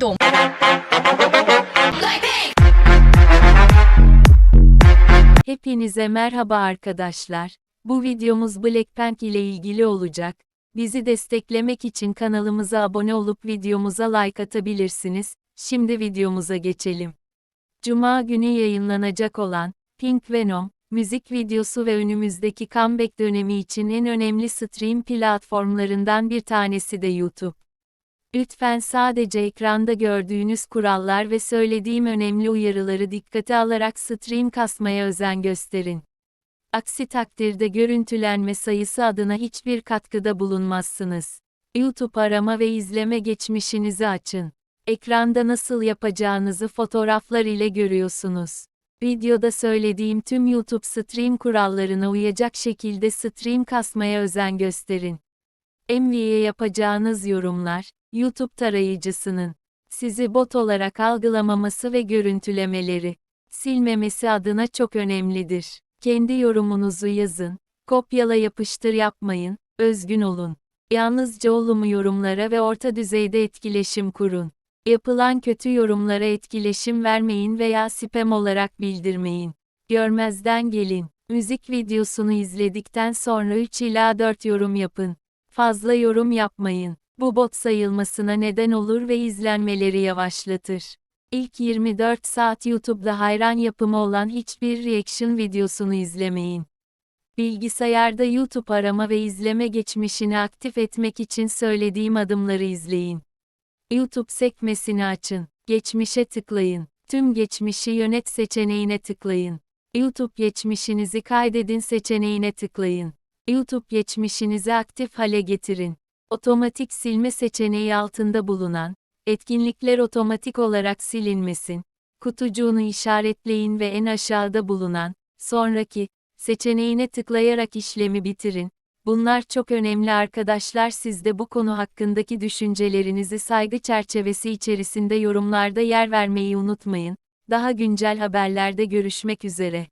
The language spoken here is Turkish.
dom. Hepinize merhaba arkadaşlar. Bu videomuz Blackpink ile ilgili olacak. Bizi desteklemek için kanalımıza abone olup videomuza like atabilirsiniz. Şimdi videomuza geçelim. Cuma günü yayınlanacak olan Pink Venom müzik videosu ve önümüzdeki comeback dönemi için en önemli stream platformlarından bir tanesi de YouTube. Lütfen sadece ekranda gördüğünüz kurallar ve söylediğim önemli uyarıları dikkate alarak stream kasmaya özen gösterin. Aksi takdirde görüntülenme sayısı adına hiçbir katkıda bulunmazsınız. YouTube arama ve izleme geçmişinizi açın. Ekranda nasıl yapacağınızı fotoğraflar ile görüyorsunuz. Videoda söylediğim tüm YouTube stream kurallarına uyacak şekilde stream kasmaya özen gösterin. MV'ye yapacağınız yorumlar, YouTube tarayıcısının sizi bot olarak algılamaması ve görüntülemeleri silmemesi adına çok önemlidir. Kendi yorumunuzu yazın, kopyala yapıştır yapmayın, özgün olun. Yalnızca olumlu yorumlara ve orta düzeyde etkileşim kurun. Yapılan kötü yorumlara etkileşim vermeyin veya spam olarak bildirmeyin. Görmezden gelin. Müzik videosunu izledikten sonra 3 ila 4 yorum yapın. Fazla yorum yapmayın. Bu bot sayılmasına neden olur ve izlenmeleri yavaşlatır. İlk 24 saat YouTube'da hayran yapımı olan hiçbir reaction videosunu izlemeyin. Bilgisayarda YouTube arama ve izleme geçmişini aktif etmek için söylediğim adımları izleyin. YouTube sekmesini açın. Geçmişe tıklayın. Tüm geçmişi yönet seçeneğine tıklayın. YouTube geçmişinizi kaydedin seçeneğine tıklayın. YouTube geçmişinizi aktif hale getirin. Otomatik silme seçeneği altında bulunan, etkinlikler otomatik olarak silinmesin, kutucuğunu işaretleyin ve en aşağıda bulunan, sonraki, seçeneğine tıklayarak işlemi bitirin. Bunlar çok önemli arkadaşlar siz de bu konu hakkındaki düşüncelerinizi saygı çerçevesi içerisinde yorumlarda yer vermeyi unutmayın. Daha güncel haberlerde görüşmek üzere.